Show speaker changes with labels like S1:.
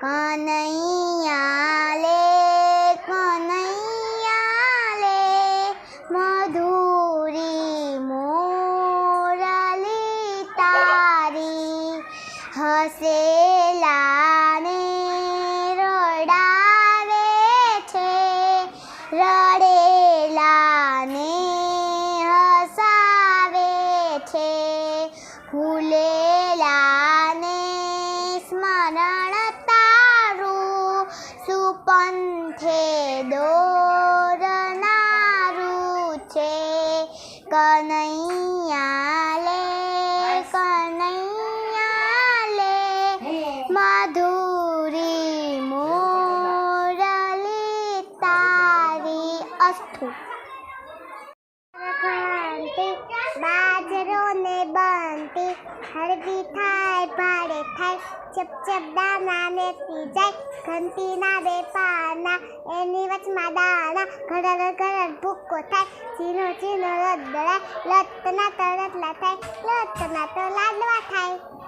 S1: કનૈયા લે કનૈયા લે મધુરી મોરલી તારી હસેલાને રડાવે છે રડેલાને હસાવે છે ફૂલેલાને સુપંથે દોરનારું છે કનૈયા લે કનૈયા લે માધુરી મોરલી તારી બાજરો ને બંતી હળવી થાય ભાડે થાય. ચપ ચપ દાના ને જાય ઘંટી ના બે પાના એની વચમાં દાણા ઘડર ઘડર ભૂકો થાય. ચીનો ચીનો રદડાય લત ના તો રતલા થાય લત ના તો લાડવા થાય.